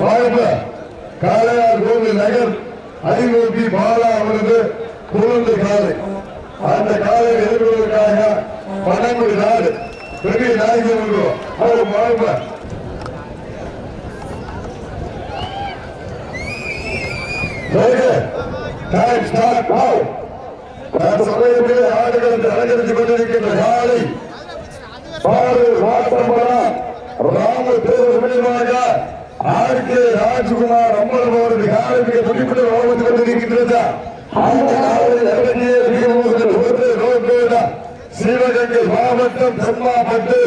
வாழ்க காளையார் கோவில் நகர் ஐநூத்தி பாலா அவரது குழந்தை காலை அந்த காலை எதிர்கொள்வதற்காக பன்னெண்டு நாடு. பெரிய நாயகன் அவர் வாழ்க டைம் ஸ்டார்ட் நவ் சமயத்திலே ஆடுகள் அலங்கரித்துக் கொண்டிருக்கின்ற காலை பாரு வாட்டம்பலம் ராம தேவர் ஆர்கே ராஜ்குமார் அம்பலம் அவரது காலை மிக துடிப்புடன் கொண்டிருக்கின்றது. அந்த காலை இறங்கிய சிவகங்கை மாவட்டம் தெம்மாப்பட்டு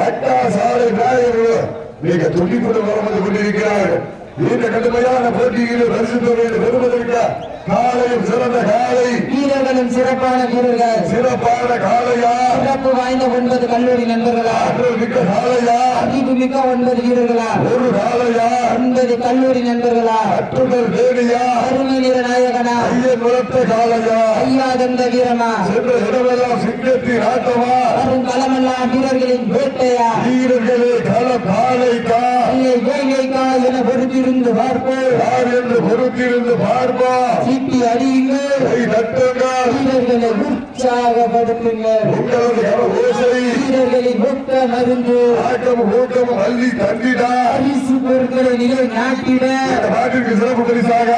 அட்டா சாலை நாயகர் மிக துடிப்புடன் வாழ்ந்து கொண்டிருக்கிறார்கள். இந்த கடுமையான போட்டியில் பரிசு தொகையை பெறுவதற்கு காலையும் சிறந்த காலை. வீரர்களும் சிறப்பான வீரர்கள். சிறப்பான காலையா? சிறப்பு வாய்ந்த ஒன்பது கல்லூரி நண்பர்களா? மிக்க காலையா? அறிவு மிக்க ஒன்பது வீரர்களா? ஒரு காலையா? ஒன்பது கல்லூரி நண்பர்களா? அற்றுதல் வேணியா? அருமை வீர நாயகனா? ஐயன் வளர்த்த காலையா? ஐயா தந்த வீரமா? சென்ற இடமெல்லாம் சிங்கத்தின் ஆட்டமா? வரும் களமெல்லாம் வீரர்களின் வேட்டையா? வீரர்களே கள காலைக்கா இல்லை வேங்கைக்கா என பொறுத்திருந்து பார்ப்போம். யார் என்று பொறுத்திருந்து பார்ப்பா சீட்டி அடியுங்கள். வீரர்களை உற்சாகப்படுத்துங்கள் உங்களது கர ஓசை. வீரர்களின் ஒத்த மருந்து. ஆட்டம் ஊட்டம் அள்ளி தண்டிடா பரிசு பொருட்களை நிலை நாட்டிட. நாட்டிற்கு சிறப்பு பரிசாக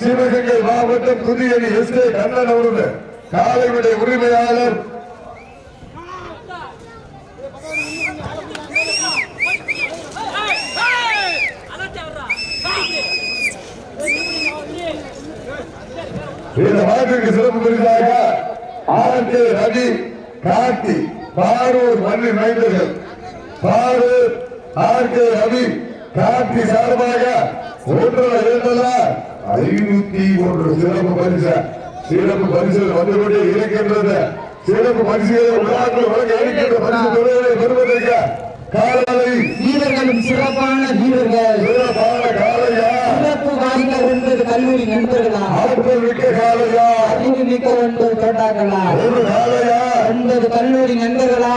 சிவகங்கை மாவட்டம் புதியணி எஸ் கே கண்ணன் அவர்கள் காலையுடைய உரிமையாளர் இந்த நாட்டிற்கு சிறப்பு பரிசாக ஆர் கே ரவி காட்டி பாரூர் மண்ணி மைந்தர்கள். பாரூர் ஆர் கே ரவி காட்டி சார்பாக ஒன்றரை இருந்ததா ஐநூத்தி ஒன்று சிறப்பு பரிசு. சிறப்பு பரிசு வந்து இருக்கின்றது. சிறப்பு பரிசுகளை விழாக்கள் வழங்க இருக்கின்ற பரிசு தொகைகளை பெறுவதற்கு காலை வீரர்களும் சிறப்பான வீரர்கள். சிறப்பான காலையா சிறப்பு வாய்ந்த ஒன்பது கல்லூரி நண்பர்களா? ஆற்றல் மிக்க காலையா அறிவு மிக்க ஒன்பது தோட்டாக்களா ஒரு காலையா ஒன்பது கல்லூரி நண்பர்களா?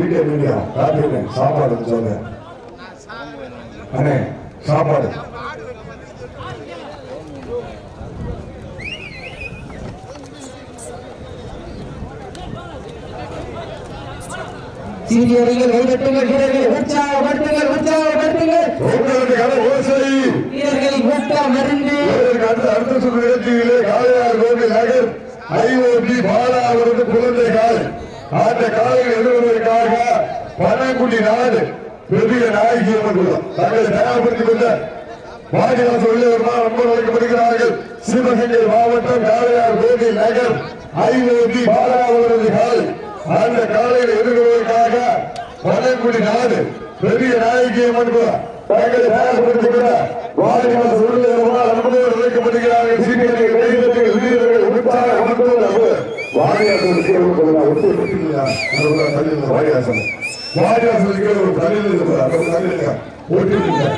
Video video. சாப்பாடு சொல்லுங்க அண்ணே சாப்பாடு. சீனியர்கள் கைதட்டுங்கள் உற்சாகப்படுத்துங்கள் உற்சாகப்படுத்துங்கள் உங்களுக்கு ஓசை வீரர்களின் ஊக்க மருந்து. அடுத்த அடுத்த சுற்று நிகழ்ச்சியிலே காளையார் கோவில் நகர் ஐஓபி பாலா அவரது குழந்தை காலை அந்த காலையில் நாடு பெரிய நாயகி அமர்வுள்ளோம் தங்களை தயார்படுத்திக் கொண்ட பாஜக உள்ளவர்கள் நண்பர் அழைக்கப்படுகிறார்கள் சிவகங்கை மாவட்டம் காளையார் கோவில் நகர். ஐஓபி பாலா அவரது காலை அந்த காலையில் எதிர்கொள்வதற்காக பனங்குடி நாடு பெரிய நாயகி அமர்வுள்ளோம் தங்களை தயார்படுத்திக் கொண்ட பாஜக உள்ளவர்கள் நண்பர் அழைக்கப்படுகிறார்கள் சிபிஐ கைதட்டுகள் வீரர்கள் உற்சாக அமர்வுள்ள வாரியாசன் வாரியாசன் வாரியாசன் ஒரு தலையில் ஒட்டுங்க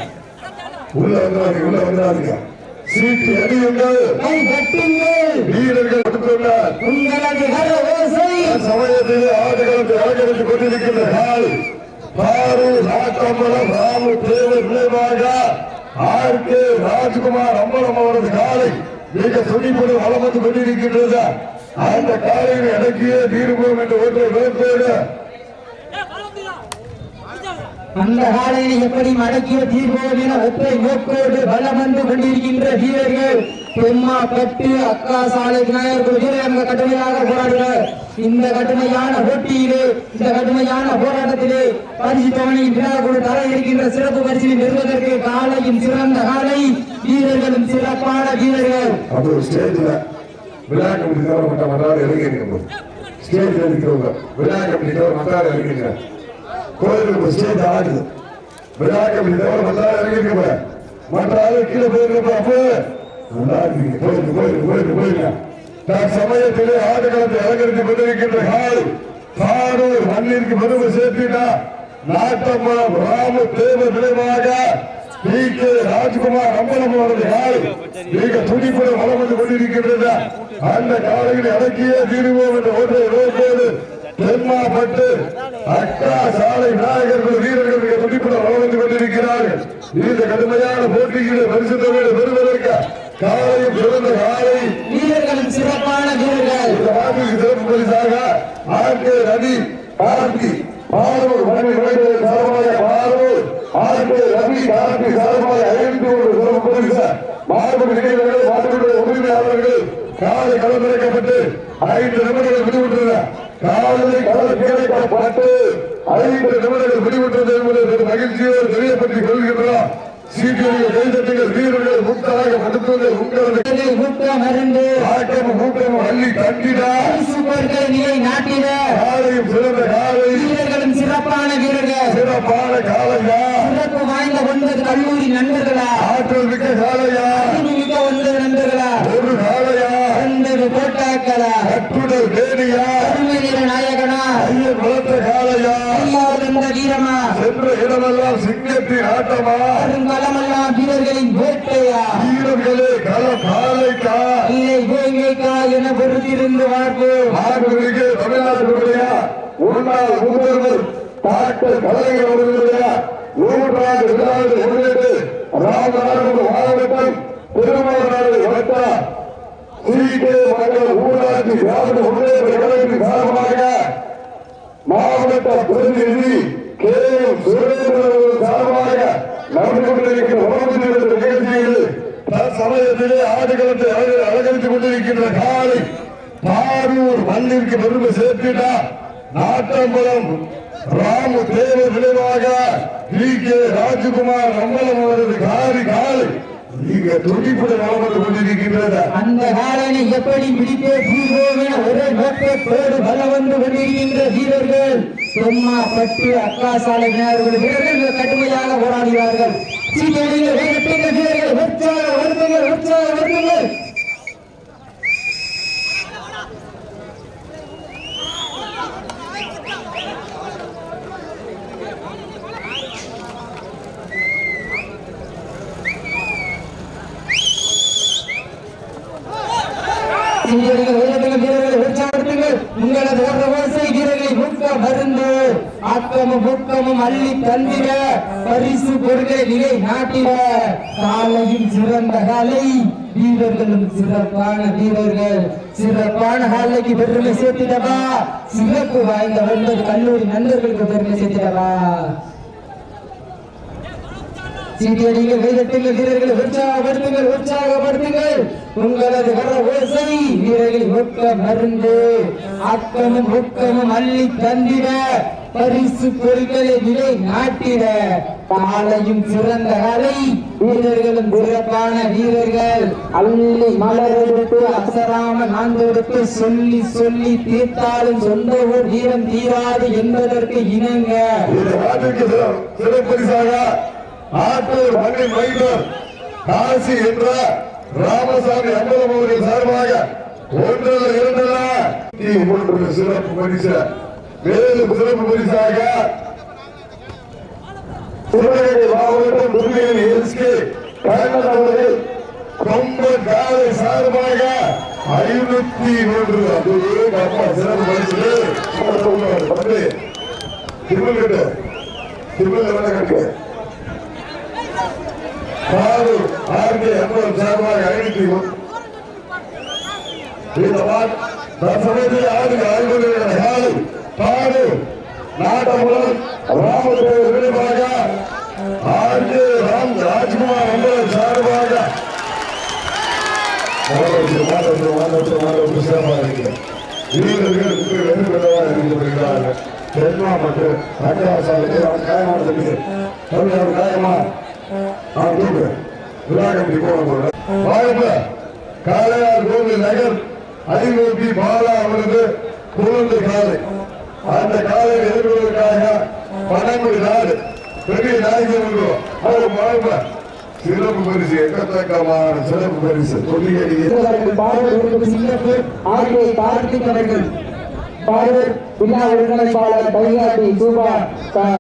உள்ள வந்தாங்க உள்ள வந்தாங்க சீட்டு அடியுங்கள் வீரர்கள் கொடுத்துள்ளார் உங்களது கர ஓசை சமயத்தில் ஆடுகளத்தை அலங்கரித்துக் கொண்டிருக்கின்ற கால் பாரு நாட்டம்பலம் ராமு தேவர் விளைவாக ஆர் கே ராஜ்குமார் அம்பலம் அவரது காலை மிக துணிப்புடன் வளம் வந்து கொண்டிருக்கின்றது. அந்த காலையில் அடக்கியே தீர்வோம் என்று ஒன்றை நோக்கோடு அந்த காலையில் எப்படி மடக்கிய தீர்வோம் என ஒற்றை நோக்கோடு பலம் வந்து கொண்டிருக்கின்ற வீரர்கள் பெம்மா பெட்டு அக்கா சாலை விநாயகர் வீரர்கள் கடுமையாக போராடுகிறார். இந்த கடுமையான போட்டியிலே இந்த கடுமையான போராட்டத்திலே பரிசு தொகையின் விழாக்குழு தர இருக்கின்ற சிறப்பு பரிசு பெறுவதற்கு காலையும் சிறந்த காலை வீரர்களும் சிறப்பான வீரர்கள். அது ஒரு ஸ்டேஜ்ல விழா கமிட்டி தவிர மற்ற ஸ்டேஜ் இறங்கிருக்க ஸ்டேஜ்ல இருக்கிறவங்க விழா கமிட்டி தவிர மற்றாரு இறங்கிருக்க கோயிலுக்கு ஒரு ஸ்டேஜ் ஆடுது. விழா கமிட்டி தவிர மற்றாரு மற்ற ஆளு கீழே போயிருக்கப்ப நல்லா இருக்கீங்க கோயிலுக்கு கோயிலுக்கு கோயிலுக்கு கோயிலுங்க தன் சமயத்திலே ஆடுகளத்தை அலங்கரித்து கொண்டிருக்கின்ற கால் காரூர் மண்ணிற்கு மருவு சேர்த்தினா நாட்டம்பலம் ராம தேவ விளைவாக பி கே ராஜ்குமார் அம்பலம் அவரது கால் மிக துடிப்புடன் வளம் வந்து கொண்டிருக்கின்றது. அந்த காலையில் அடக்கியே தீருவோம் என்ற ஒன்றை நோக்கோடு தென்மாப்பட்டு அக்கா சாலை விநாயகர்கள் வீரர்கள் மிக துடிப்புடன் வந்து கொண்டிருக்கிறார்கள். இந்த கடுமையான போட்டிகளை பரிசு தொகையை பெறுவதற்கு காலையும் சிறந்த காலை. வீரர்களும் சிறப்பான வீரர்கள். இந்த ஆண்டிற்கு சிறப்பு பரிசாக ஆர்கே ரவி கார்த்தி சார்பாக பாலூர் ஆர்கே ரவி கார்த்தி சார்பாக ஐந்து ஒரு சிறப்பு பரிசு. மார்பு நிகழ்வுகள் மாற்றுடைய உரிமையாளர்கள் காலை களமிறக்கப்பட்டு ஐந்து நிமிடங்கள் விடுவிட்டன காலை களமிறக்கப்பட்டு ஐந்து நிமிடங்கள் விடுவிட்டது என்பதை மகிழ்ச்சியோடு தெரியப்பட்டுக் கொள்கின்றோம். சீக்கிரம் கைதட்டுங்கள் வீரர்கள் முக்தாக மருத்துவர்கள் உங்களது ஊக்கம் அருந்து ஆட்டம் கூட்டம் அள்ளி தண்டிடா சூப்பர்கள் நிலை நாட்டிட. காலையும் சிறந்த காலை. வீரர்களும் சிறப்பான வீரர்கள். சிறப்பான காலையா? சிறப்பு வாய்ந்த ஒன்பது கல்லூரி நண்பர்களா? ஆற்றல் மிக்க காலையா மிக ஒன்பது நண்பர்களா ஒரு காலையா ஒன்பது கோட்டாக்களா கட்டுடல் தேனியா அருமை நிற நாயகனா ஐயன் வளர்த்த காலையா ஐயாவது இந்த வீரமா சென்ற இடமெல்லாம் சிங்கத்தின் ஆட்டமா? வருங்காலமெல்லாம் வீரர்களின் வேட்டையா? வீரர்களே கள காலைக்கா? இல்லை வேங்கைக்கா என பொறுத்திருந்து பார்ப்போம் ஆண்களுக்கு தமிழ்நாட்டுடைய முன்னாள் முதல்வர் டாக்டர் கலைஞர் அவர்களுடைய நூற்றாண்டு விழாவை முன்னிட்டு ராமநாதபுரம் மாவட்டம் திருமணநாடு வட்டம் சி கே மண்டல ஊராட்சி திராவிட முன்னேற்ற சார்பாக மாவட்ட பிரதிநிதி கே எம் சுரேந்திரன் அவர்கள் சார்பாக நடந்து கொண்டிருக்கிற உணவு நிறுத்த நிகழ்ச்சியில் தற்சமயத்திலே ஆடுகளத்தை அழகு- அலங்கரித்துக் கொண்டிருக்கின்ற காலை பாரூர் மண்ணிற்கு பெருமை சேர்த்திட்டா நாட்டம்பலம் ராமு தேவர் விளைவாக டி கே. ராஜகுமார் அம்பலம் அவரது காரி காலை இங்க துடிப்புடன் நலமந்து கொண்டிருக்கின்றது அந்த காலனை எப்படி பிடித்தே தீர்வோம் ஒரே நோக்கத்தோடு பல வந்து கொண்டிருக்கின்ற வீரர்கள் தொம்மா பட்டு அக்கா சாலை விநாயகர்கள் வீரர்கள் கடுமையாக போராடுகிறார்கள் சீக்கிரம் வீரர்கள் உற்சாக வருத்துங்கள் உற்சாக வருத்துங்கள் உங்களது ஒரு ஓசை வீரர்களை ஊக்க மருந்து ஆக்கமும் ஊக்கமும் அள்ளி தந்திட பரிசு பொருளை நிலை நாட்டிட. காலையும் சிறந்த காலை வீரர்களும் சிறப்பான வீரர்கள். சிறப்பான காலைக்கு பெருமை சேர்த்திடவா? சிறப்பு வாய்ந்த ஒன்பது கல்லூரி நண்பர்களுக்கு பெருமை சேர்த்திடவா? சீட்டியடிகள் கைதட்டுங்கள் வீரர்களை உற்சாகப்படுத்துங்கள் உற்சாகப்படுத்துங்கள். உங்களது கர ஓசை வீரர்களை ஒக்க மருந்து ஆக்கமும் ஊக்கமும் அள்ளி தந்திட. பரிசு பொருட்களை நிலை நாட்டிட. காலையும் சிறந்த கலை வீரர்களும் சிறப்பான வீரர்கள். அள்ளி மலர் எடுத்து அசராம நான்கு சொல்லி சொல்லி தீர்த்தாலும் சொந்த ஊர் வீரம் தீராது என்பதற்கு இணங்க. சிறப்பரிசாக ஆட்டூர் மண்ணின் மைனர் காசி என்ற ராமசாமி அம்பலம் அவர்கள் சார்பாக ஒன்றல்ல இரண்டல்ல மூன்று சிறப்பு பரிசு. மேலும் சிறப்பு பரிசாக சிவகங்கை மாவட்டம் துணியன் எஸ்கே கண்ணன் அவர்கள் காலை சார்பாக ஐநூத்தி மூன்று. அதுவே அப்பா சிறப்பு பரிசு. தம்பி திருமல் கட்டு திருமல் என்ன கட்டு பாரு ஆர்கே அம்பலம் சார்பாக ஐநூத்தி ஒன்று இந்த வார் பாரு நாட்டமுடன் ராமதேவர் விரைவாக ஆர்கே ராம் ராஜ்குமார் அம்பலம் சார்பாக. மாவட்டத்தில் மாவட்டத்தில் மாவட்டத்தில் சிறப்பாக இருக்கிறது வீரர்கள் இன்று தென்மா மற்றும் அவன் காயமான காயமா அவன் தூக்கு விழாக்கம்பி போன போல காளையார் கோவில் நகர் ஐநூத்தி பாலா அவரது குழந்தை காலை அந்த காலை எதிர்கொள்வதற்காக பனங்குடி நாடு பெரிய நாயகன் அவர் வாய்ப்பு சிறப்பு பரிசு எக்கத்தக்கமான சிறப்பு பரிசு தொல்லியடி பாடல் விழா ஒருங்கிணைப்பாளர் சூபா